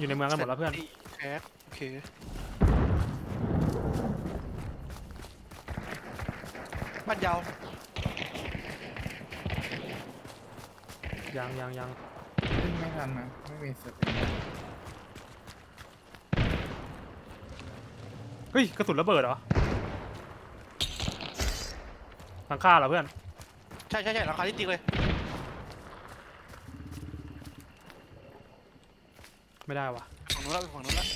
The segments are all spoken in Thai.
อยู่ในเมืองกันหมดแล้วเพื่อนแคสโอเคบ้านยาวยังยังยังขึ้นไม่ทันนะไม่มีสติเฮ้ยกระสุนระเบิดเหรอหลังคาเหรอเพื่อน ใช่ใช่ใช่ราคาที่จริงเลย ไม่ได้วะฝั่งนู้นแล้วฝั่งนู้นแล้ว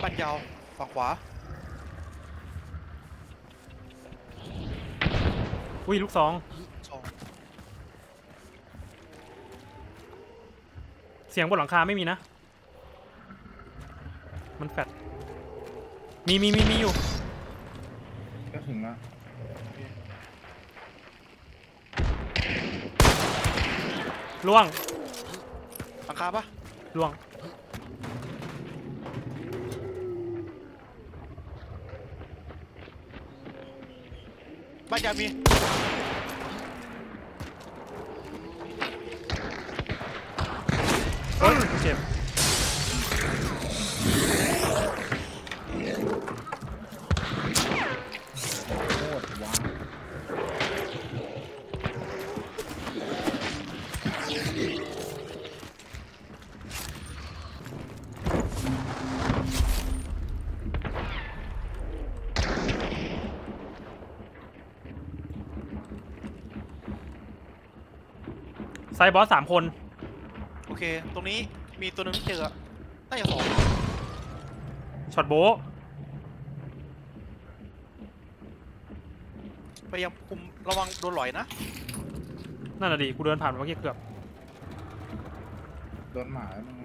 บ้านยาวฝั่งขวาอุ้ยลูกซองสองเสียงบนหลังคาไม่มีนะ มันแฟดมีมีมีมีอยู่ ก็ถึงแล้ว ล่วงหลังคาปะล่วง บ้านยาวมีเฮ้ยเจ็บ ซบอสสามคน โอเค ตรงนี้มีตัวหนึงที่เจออะน่าจะสองช็อตโบะพยายามคุมระวังโดนหลอยนะนั่นน่ะดิกูเดินผ่านเมื่อกี้เกือบ โดนหมาแล้วมึง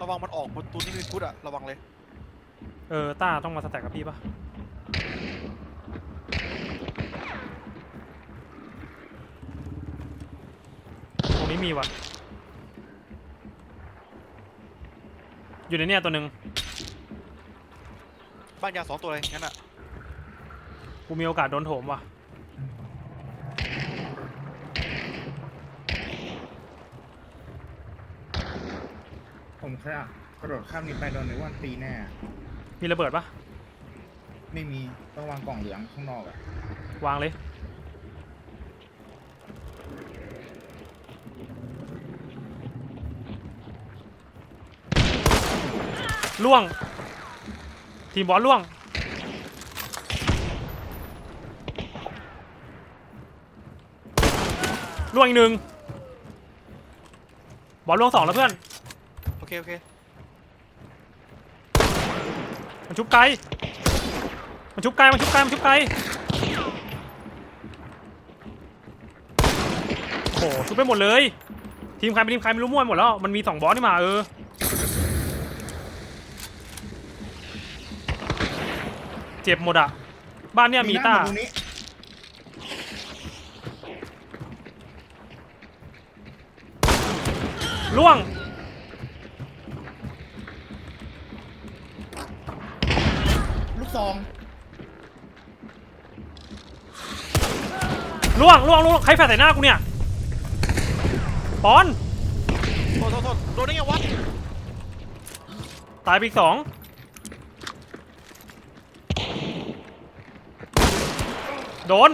ระวังมันออกประตูที่มีพุทธอะระวังเลย เออต้าต้องมาสแต็กกับพี่ปะตรงนี้มีวะอยู่ในเนี่ยตัวหนึ่งบ้านยาวสองตัวเลยงั้นอะกูมีโอกาสโดนโถมว่ะ ผมแค่กระโดดข้ามนี้ไปโดนในวันตีแน่ มีระเบิดปะไม่มีต้องวางกล่องเหลืองข้างนอกอะวางเลย ล่วง ทีมบอลล่วง ล่วงอีกหนึ่งบอลล่วงสองแล้วเพื่อน โอเค โอเค มันชุบไกลมันชุบไกลมันชุบไกลมันชุบไกลโอ้โหชุบไปหมดเลย ทีมใครเป็นทีมใครไม่รู้มั่วหมดแล้ว มันมีสองบอสนี่มาเออเจ็บหมดอะบ้านเนี่ยมีต้าหน้ตรงนี้ล่วง ลูก ซอง ล่วงล่วงล่วงใครแฟดใส่หน้ากูเนี่ยปอน โทษโทษโทษโดนได้ไงวะตายไปอีกสองโดน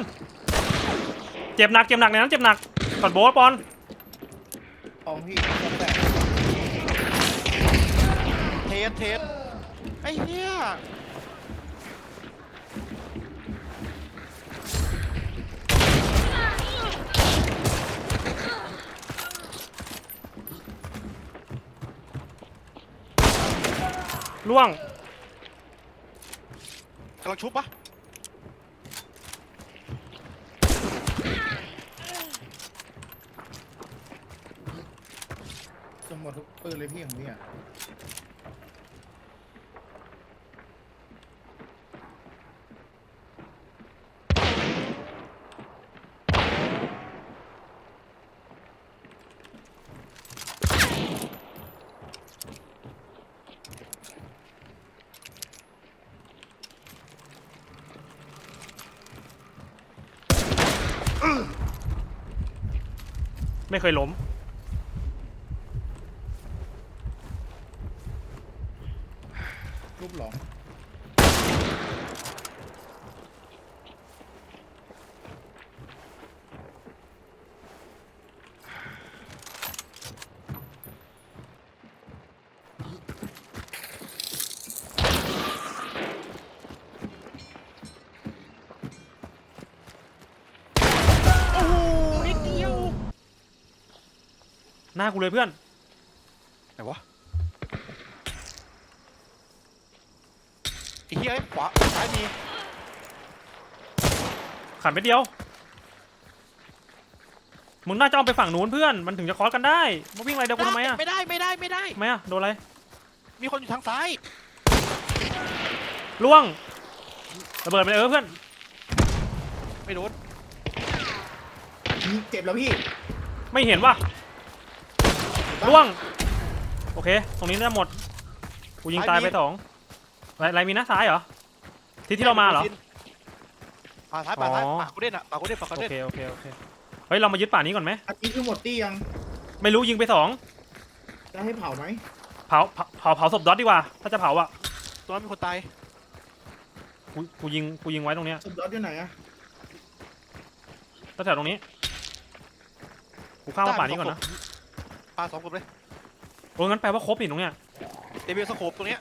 เจ็บหนักเจ็บหนักในนั้นเจ็บหนักกอดโบสปอนทองพี่ต้องแตกเทสเทสไอ้เหี้ย ล่วงกำลังชุบปะสมหมดทุกปืนเลยพี่ของพี่อะ ไม่เคยล้ม รูปหลอม โอ้โหนิดเดียว ห น้ากูเลยเพื่อน ไหนวะไอ้เหี้ยไอ้ขวาซ้ายมีขันไปเดียว มึงน่าจะเอาไปฝั่งนู้นเพื่อน มันถึงจะคอสกันได้มาวิ่งอะไรเดียวกูทำไมอะไม่ได้ไม่ได้ไม่ได้ ทำไมอะโดนอะไร มีคนอยู่ทางซ้าย ล่วง ระเบิดไปเลยเออเพื่อน ไม่โดน เจ็บแล้วพี่ ไม่เห็นว่ะ ล่วง โอเค ตรงนี้น่าจะหมด กูยิงตายไปสองอะไรอะไรมีหน้าซ้ายเหรอ ที่ที่เรามาเหรอ ป่าซ้ายป่าซ้ายอ๋อ ป่ากูเด่นอะป่ากูเด่นป่ากูโอเด่นเค โอเค โอเค เฮ้ย เรามายึดป่านี้ก่อนไหม อันนี้คือหมดตี้ยัง ไม่รู้ยิงไปสองจะให้เผาไหมเผาเผาเผาเผาศพดอทดีกว่า ถ้าจะเผาอะตัวนั้นมีคนตายกูกูยิง กูยิงไว้ตรงเนี้ยสมยอดอยู่ไหนอะตั้งแต่ตรงนี้ กูเข้ามาป่านี้ก่อนนะ ป่าสองคนเลยโอ้งั้นแปลว่าครบนี่ตรงเนี้ยเดบิวสโคปตรงเนี้ย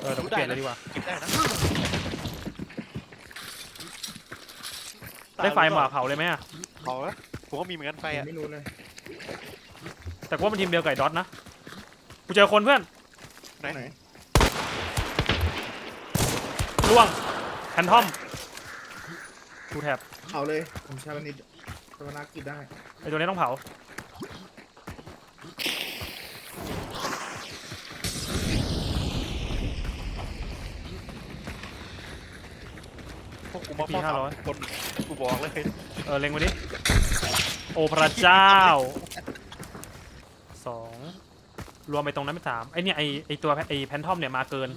เออเดี๋ยวกูเปลี่ยนเลยดีกว่า เก็บได้นะได้ไฟมาเผาเลยไหมอะเผาแล้วผมก็มีเหมือนกันไฟผมอะไม่รู้เลยแต่กูว่ามันทีมเดียวกับไอ้ดอทนะ กูเจอคนเพื่อนไหนล่วงแพนทอมกูแถบเผาเลย ผมชาลนิดชาลนากิจได้ไอ้ตัวนี้ต้องเผา พวกกูมาเฝ้าปีห้าร้อยสามคนกูบอกเลยเออเล็งไปดิ โอ้พระเจ้า สองรวมไปตรงนั้นเป็นสามไอเนี่ยไอไอตัวไอแพนทอมเนี่ยมาเกิน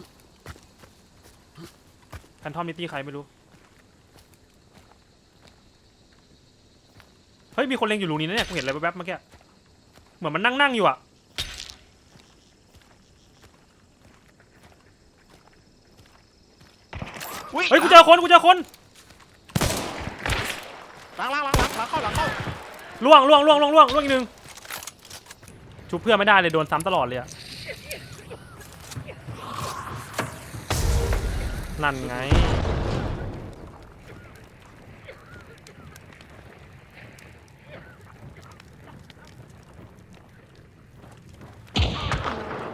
แพนทอมนี่ตีใครไม่รู้ เฮ้ย มีคนเล็งอยู่รูนี้นะเนี่ยกูเห็นอะไรแวบๆเมื่อกี้เหมือนมันนั่งนั่งๆอยู่อะเฮ้ยกูเจอคนกูเจอคนล้างล้างล้างล้างล้างเข้าล้างเข้าล่วงล่วงล่วงล่วงล่วงล่วงอีกหนึ่งชุบเพื่อนไม่ได้เลยโดนซ้ำตลอดเลยอะนั่นไง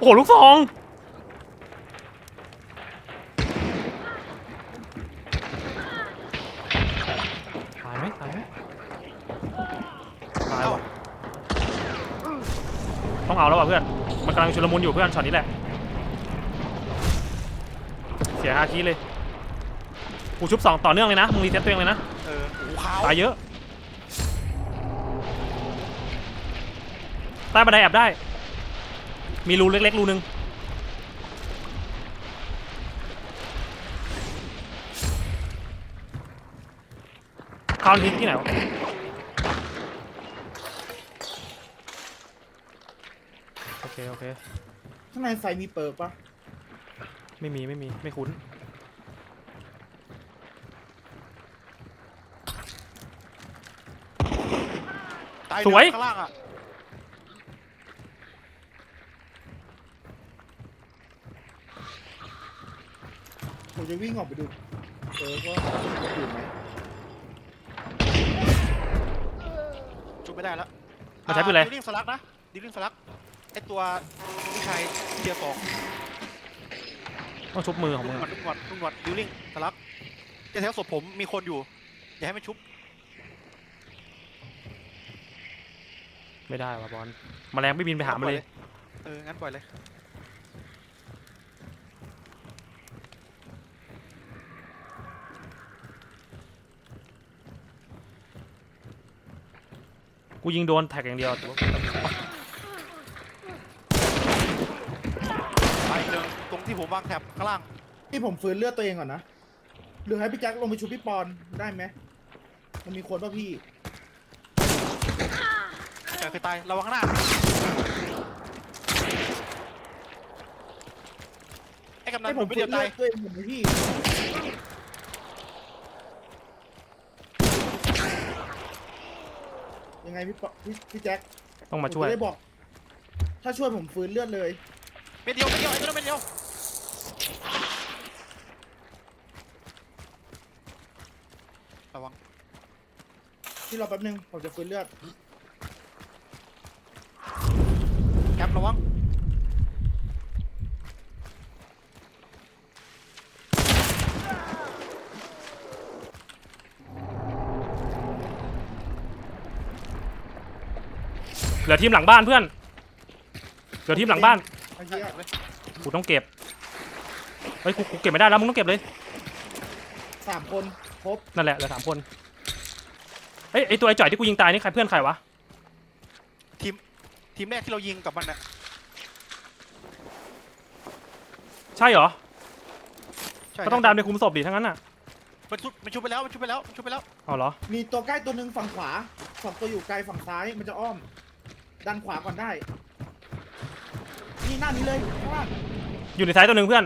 หลูกซองตายไหมตายไหมตายว่ะต้องเอาแล้วว่ะเพื่อน มันกำลังชุลมุนอยู่เพื่อนช็อตนี้แหละ เสียฮาคิเลยกูชุบสองต่อเนื่องเลยนะมึงรีเซ็ตตัวเองเลยนะ เออหูขาวตายเยอะ ใต้บันไดแอบได้ มีรูเล็กๆรูนึงคาวน์ทิ้งที่ไหนวะโอเค โอเค ข้างในไฟมีเปิร์กปะไม่มีไม่มีไม่คุ้น ตายสวย ข้างล่างอะ ผมจะวิ่งออกไปดูเปิร์กว่าอยู่ไหมชุบไม่ได้แล้วมันใช้ปืนอะไร ดิลิ่งสลักนะดิลิ่งสลักไอตัวผู้ชายเทียร์สองต้องชุบมือของลุมึงงหนวดลุงหนวดลุงหนวดดิลิ่งสลักจะแถวศพผมมีคนอยู่ อย่าให้มันชุบไม่ได้ว่ะบอลแมลงไม่บินไปหามันเลย เอองั้นปล่อยเลย กูยิงโดนแท็กอย่างเดียวแต่ว่าไปหนึ่งตรงที่ผมวางแถบข้างล่างนี่ผมฟื้นเลือดตัวเองก่อนนะ หรือให้พี่แจ็คลงไปชุบพี่ปอนได้ไหม มันมีคนป่ะพี่จ่อยเคยตายระวังข้างหน้าไอ้กำนัให้นผผมมไม่ฟื้เดีนยวเลืตาอยดด้วยผมไหมพี่ยัง ไงพี่ปอพี่พี่แจ็คต้องมาช่วย ผจะได้บอก ถ้าช่วยผมฟื้นเลือดเลย เม็ดเดียวเม็ดเดียวไอ้ตัวนั้นเม็ดเดียวระวังที่รอแป๊บนึงผมจะฟื้นเลือด แคประวัง ลือทีมหลังบ้านเพื่อน เหลือทีมหลังบ้านเมื่อกี้อะกูต้องเก็บ เฮ้ยกูกูเก็บไม่ได้แล้วมึงต้องเก็บเลย สามคนครบนั่นแหละเหลือสามคน เอ้ยไอตัวไอจ่อยที่กูยิงตายนี่ใครเพื่อนใครวะ ทีมทีมแรกที่เรายิงกับมันน่ะใช่เหรอ ใช่ก็ต้องดามในคุมศพดิทั้งนั้นน่ะมันชุบมันชุบไปแล้วมันชุบไปแล้วมันชุบไปแล้วเอาเหรอมีตัวใกล้ตัวหนึ่งฝั่งขวาสองตัวอยู่ไกลฝั่งซ้ายมันจะอ้อม ดันขวาก่อนได้ นี่หน้านี้เลยข้างล่างอยู่ในท้ายตัวหนึ่งเพื่อน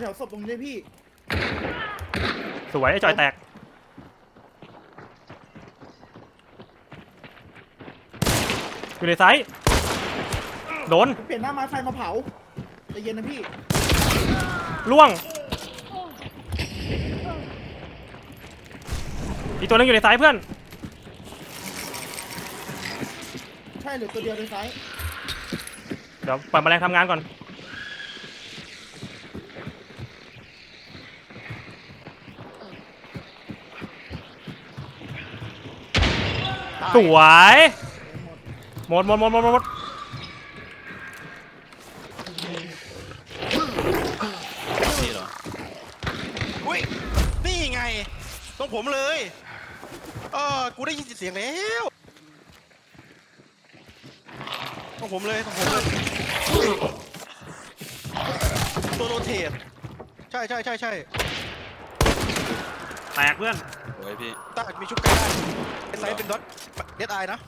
แถวๆศพตรงนี้เลยพี่ สวยไอจ่อยแตก อยู่ในไซส์โดนเปลี่ยนหน้าไม้ไฟมาเผาใจเย็นนะพี่ล่วง อีกตัวหนึงอยู่ในซ้ายเพื่อน ช่เหรือตัวเดียวเลยซ้ายเดี๋ยวปล่อยแมลงทำงานก่อน ตายสวยหมดหมดหมดหมดหมดหมดนี่เหรอ อุ้ย นี่ไงตรงผมเลย เออ กูได้ยินเสียงแล้ว ตรงผมเลยตรงผมเลยตัวโรเทตใช่ใช่ใช่ใช่แตกเพื่อนโอ้ยพี่ตามีชุบไกลได้ไอ้ไซส์เป็นดอทเดดไอนะ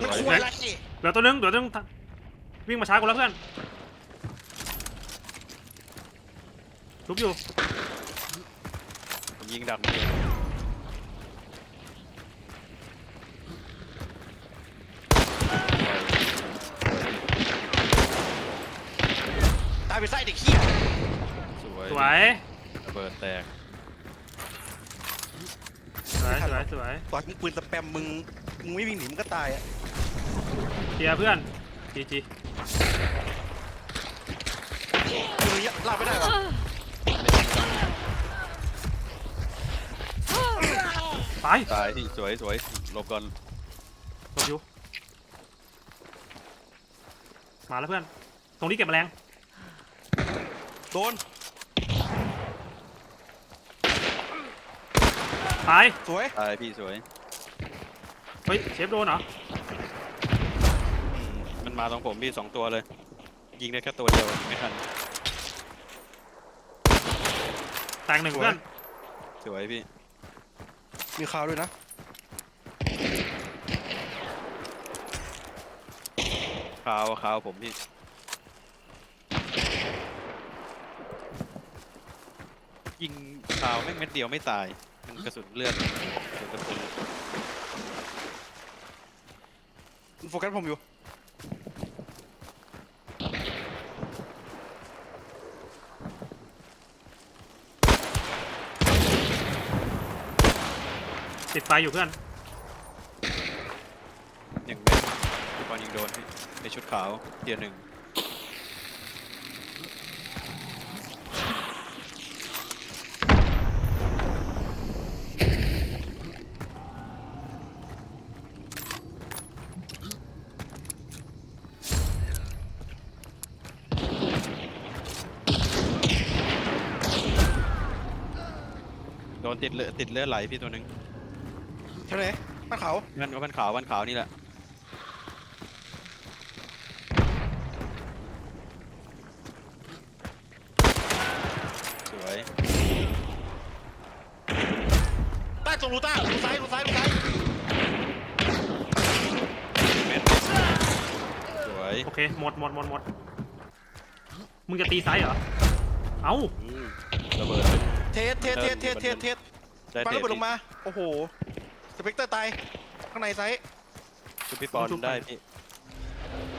มันควรอะไรเหลือตัวหนึงเหลือตัวหนึงวิ่งมาช้ากูแล้วเพื่อน ทุบอยู่ผมยิงดักมันอยู่ตายเป็นไส้เด็กขี้ยสวยสวย ระเบิดแตกสวย สวย สวยตอนมึงปืนสแปมมึงมึงไม่วิ่งหนีมึงก็ตายอะเคลียร์เพื่อนจีจีคือระยะลากไม่ได้หรอ ตายตายที่สวยสวยหลบก่อนหลบอยู่มาแล้วเพื่อน ตรงนี้เก็บแมลงโดนตายสวยตายพี่สวยเฮ้ยเชฟโดนเหรออืมมันมาตรงผมพี่สองตัวเลย ยิงได้แค่ตัวเดียวไม่ทัน แตกหนึ่งเพื่อนสวยพี่ มีข่าวด้วยนะขาวขาวผมพี่ ยิงขาวแม่งเม็ดเดียวไม่ตาย มันกระสุนเลือดกระสุนโฟกัสผมอยู่ ติดไฟอยู่เพื่อนหนึ่งเม็ดตอนยิงโดนในชุดขาวเทียร์หนึ่งโดนติดเลือดติดเลือดไหลพี่ตัวหนึ่ง ไหนบ้านเขาบ้านบ้านขาวบ้านขาวนี่แหละสวยใต้ตรงรูต้ารูซ้ายรูซ้ายรูซ้ายสวยโอเค หมดหมดหมดหมดมึงจะตีซ้ายเหรอ เอ้าระเบิดเทสเทสเทสเทสเทสเทสปาเระเบิดลงมา โอ้โห เปกเตอร์ตาย ข้างในไซส์ชุบพี่ปอนชุบ ได้พี่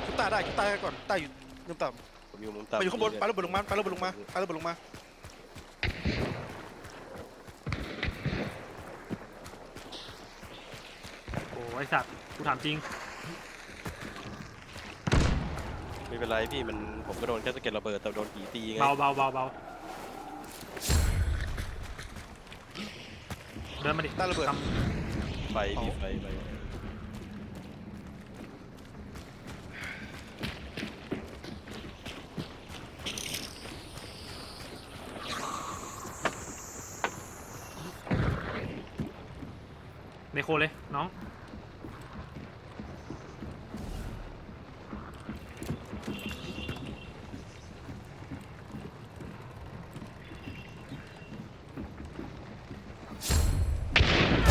ชุบตาได้ชุบตาก่อนตาอยู่ยืมต่ผมอยู่มุมำต่ำไปอยู่ข้างบนปาระเบิดลงมาปาระเบิดลงมาปาระเบิดลงมาโอ้ไอสัตว์กูถามจริงไม่เป็นไรพี่มันผมก็โดนแค่สะเก็ดระเบิดแต่โดนผีตีไงเบาเบาเบาเบาเดินมาดิตาระเบิดท ไฟพี่ไฟไฟำในโคเลยน้อง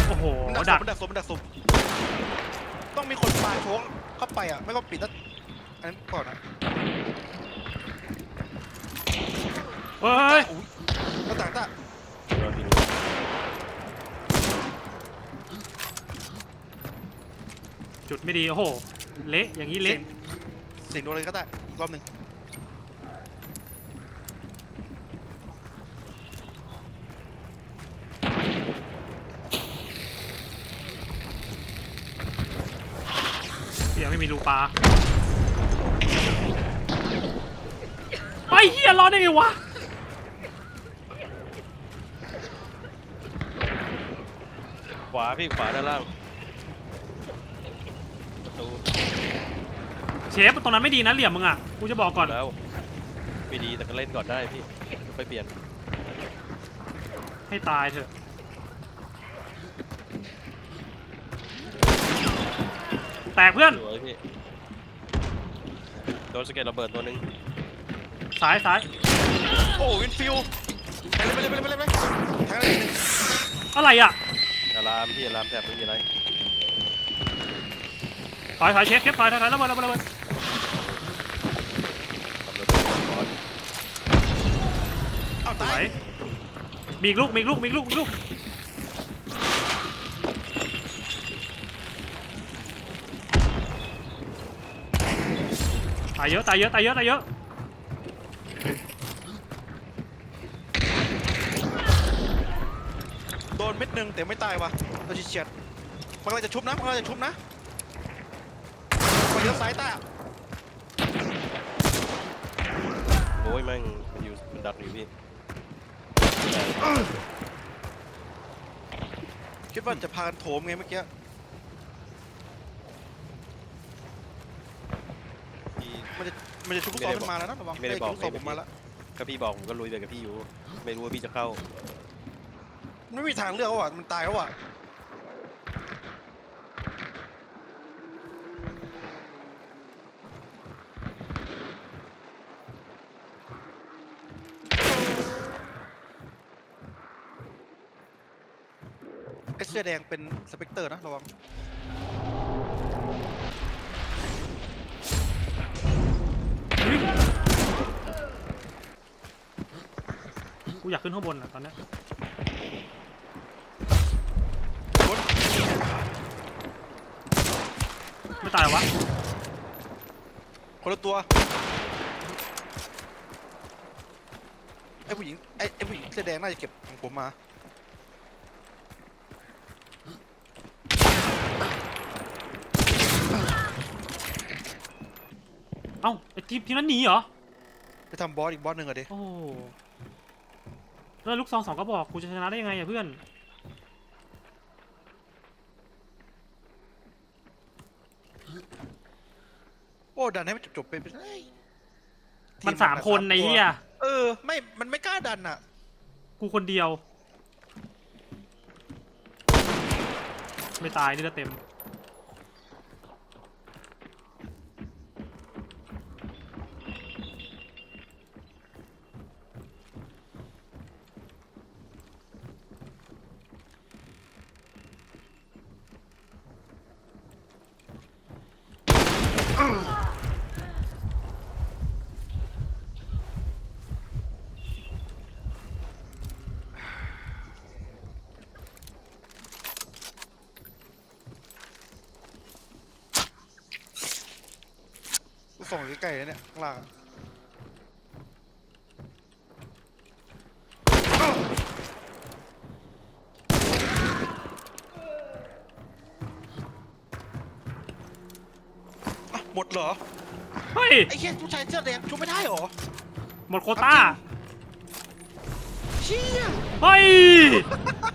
โอ้โห มัน ดัดักกมันดักศพมันดักศพต้องมีคนปาโชกเข้าไปอะ ไม่ก็ปิดแล้วอันนั้นก่อนอะเฮ้ยอุ้ยหน้าต่างตาโดนพี่จุดไม่ดีโอ้โหเละอย่างนี้เละเสียงโดนอะไรก็ได้รอบหนึ่ง ยวไม่มีรูปลาไอ้เฮียรอดได้ไงวะขวาพี่ขวาด้านล่างประตูเชฟตรงนั้นไม่ดีนะเหลี่ยมมึงอะกูจะบอกก่อนแล้วไม่ดีแต่ก็เล่นก่อนได้พี่ไปเปลี่ยนให้ตายเถอะ แตกเพื่อน สวยพี่โดนสะเก็ดระเบิดตัวหนึงสายสายโอ้วินฟิลไปเลยไปเลยไปเลยไปเลยแทงอะไรหนึ่งอะไรอะอารามพี่อารามแทบไม่มีอะไรถอยถอยเชฟเชฟถอยถอยถอยระเบิดระเบิดระเบิดขับรถก่อนเอาสตาวยยมีอีกลูกมีอีกลูกมีอีกลูกมีอีกลูกายเยอะตายเยอะตายเยอะตายเยอะโดนเม็ดหนึ่งแต่ไม่ตายวะเราเฉียดๆมันกำลังจะชุบนะมันกำลังจะชุบนะมันเลี้ยวซ้ายตาโอ้ยแม่งมันอยู่มันดักอยู่พี่คิดว่าจะพากันโถมไงเมื่อกี้ พี่ มันจะมันจะชุบลูกซองขึ้นมาแล้วนะระวังไม่ได้บอก ชุบลูกซองผมมาแล้วก็พี่บอกผมก็ลุยไปกับพี่อยู่ ไม่รู้ว่าพี่จะเข้า ไม่มีทางเลือกแล้วอะมันตายแล้วอะไอเสื้อแดงเป็นสเปกเตอร์นะระวัง กูอยากขึ้นข้างบนอะตอนนี้บนไม่ตายวะ คนละตัวไอผู้หญิงไอไอผู้หญิงเสื้อแดงน่าจะเก็บของผมมา อ้าไอ้ทีมทีมนั้นหนีเหรอ ไปทำบอสอีกบอสหนึ่งอะดิโอ้แล้วลูกซองสองก็บอกกูจะชนะได้ยังไงอะเพื่อน โอ้ดันให้มันจบๆไปไปเลยมันสามคนในเฮียเออ ไม่มันไม่กล้าดันอะ กูคนเดียว ไม่ตายนี่ละเต็ม ส่งใกล้ๆเลยเนี่ยข้างล่างอะหมดเหรอ เฮ้ย ไอ้เหี้ยผู้ชายเสื้อแดงชุบไม่ได้เหรอ หมดโควต้า เชี่ย เฮ้ยชื่อ